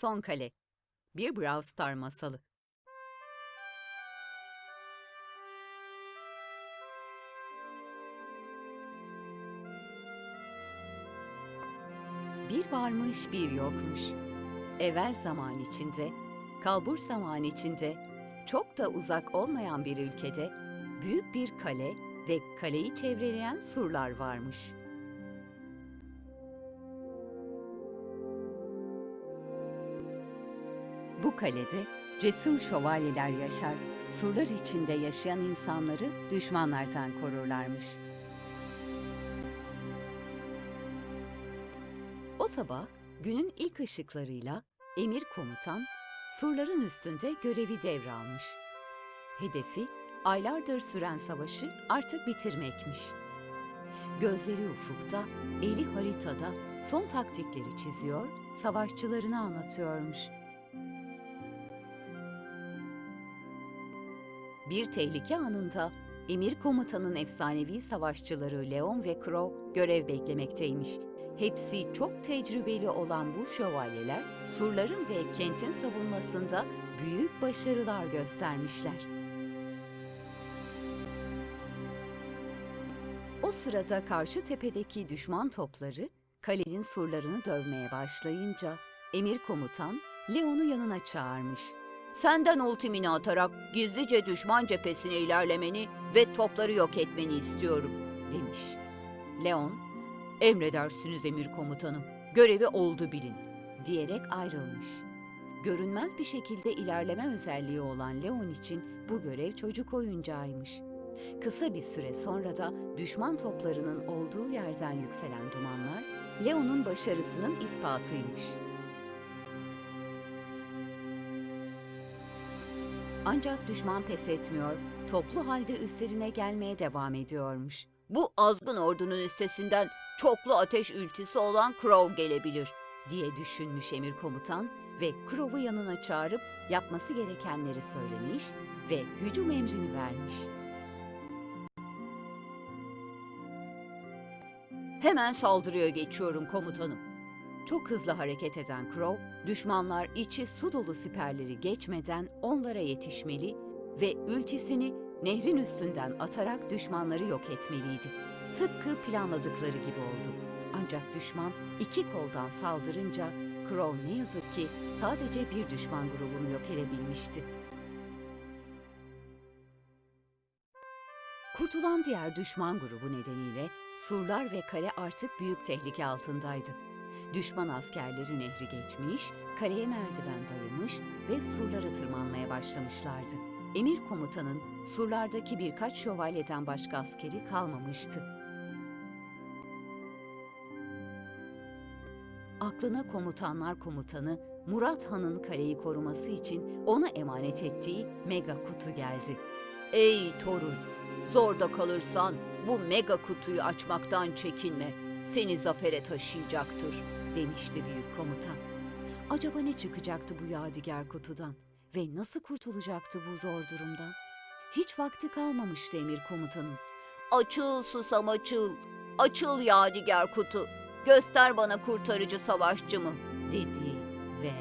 Son Kale Bir Brawl Star Masalı Bir varmış bir yokmuş. Evvel zaman içinde, kalbur zaman içinde, çok da uzak olmayan bir ülkede büyük bir kale ve kaleyi çevreleyen surlar varmış. Kalede cesur şövalyeler yaşar, surlar içinde yaşayan insanları düşmanlardan korurlarmış. O sabah günün ilk ışıklarıyla emir komutan surların üstünde görevi devralmış. Hedefi aylardır süren savaşı artık bitirmekmiş. Gözleri ufukta, eli haritada son taktikleri çiziyor, savaşçılarına anlatıyormuş. Bir tehlike anında emir komutanın efsanevi savaşçıları Leon ve Crow görev beklemekteymiş. Hepsi çok tecrübeli olan bu şövalyeler surların ve kentin savunmasında büyük başarılar göstermişler. O sırada karşı tepedeki düşman topları kalenin surlarını dövmeye başlayınca emir komutan Leon'u yanına çağırmış. Senden ultimini atarak gizlice düşman cephesine ilerlemeni ve topları yok etmeni istiyorum, demiş. Leon, emredersiniz emir komutanım, görevi oldu bilin, diyerek ayrılmış. Görünmez bir şekilde ilerleme özelliği olan Leon için bu görev çocuk oyuncağıymış. Kısa bir süre sonra da düşman toplarının olduğu yerden yükselen dumanlar, Leon'un başarısının ispatıymış. Ancak düşman pes etmiyor, toplu halde üstlerine gelmeye devam ediyormuş. Bu azgın ordunun üstesinden çoklu ateş ültüsü olan Crow gelebilir, diye düşünmüş emir komutan ve Crow'u yanına çağırıp yapması gerekenleri söylemiş ve hücum emrini vermiş. Hemen saldırıya geçiyorum komutanım. Çok hızlı hareket eden Crow, düşmanlar içi su dolu siperleri geçmeden onlara yetişmeli ve ültisini nehrin üstünden atarak düşmanları yok etmeliydi. Tıpkı planladıkları gibi oldu. Ancak düşman iki koldan saldırınca Crow ne yazık ki sadece bir düşman grubunu yok edebilmişti. Kurtulan diğer düşman grubu nedeniyle surlar ve kale artık büyük tehlike altındaydı. Düşman askerleri nehri geçmiş, kaleye merdiven dayamış ve surlara tırmanmaya başlamışlardı. Emir komutanın surlardaki birkaç şövalyeden başka askeri kalmamıştı. Aklına komutanlar komutanı Murat Han'ın kaleyi koruması için ona emanet ettiği mega kutu geldi. Ey torun, zorda kalırsan bu mega kutuyu açmaktan çekinme. Seni zafere taşıyacaktır, demişti büyük komutan. Acaba ne çıkacaktı bu yadigar kutudan ve nasıl kurtulacaktı bu zor durumdan? Hiç vakti kalmamıştı emir komutanın. Açıl susam açıl, açıl yadigar kutu, göster bana kurtarıcı savaşçımı, dedi ve...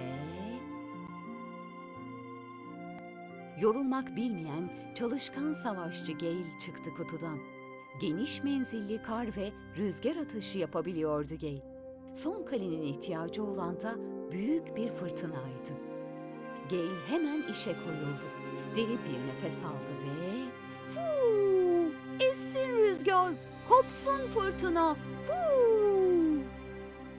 Yorulmak bilmeyen çalışkan savaşçı Gale çıktı kutudan. Geniş menzilli kar ve rüzgar atışı yapabiliyordu Gale. Son kalenin ihtiyacı olan da büyük bir fırtınaydı. Gale hemen işe koyuldu. Derin bir nefes aldı ve... Fuu! Essin rüzgar, kopsun fırtına, fuu!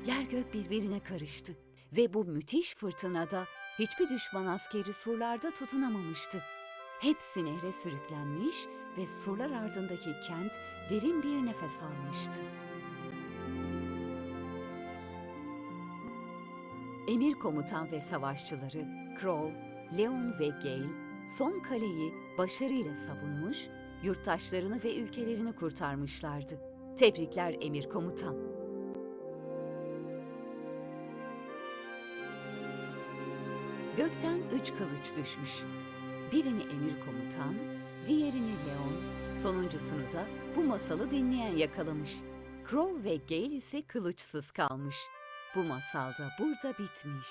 Yer gök birbirine karıştı ve bu müthiş fırtınada hiçbir düşman askeri surlarda tutunamamıştı. Hepsi nehre sürüklenmiş ve surlar ardındaki kent derin bir nefes almıştı. Emir komutan ve savaşçıları Crow, Leon ve Gale son kaleyi başarıyla savunmuş, yurttaşlarını ve ülkelerini kurtarmışlardı. Tebrikler Emir komutan. Gökten üç kılıç düşmüş. Birini emir komutan, diğerini Leon, sonuncusunu da bu masalı dinleyen yakalamış. Crow ve Gale ise kılıçsız kalmış. Bu masal da burada bitmiş.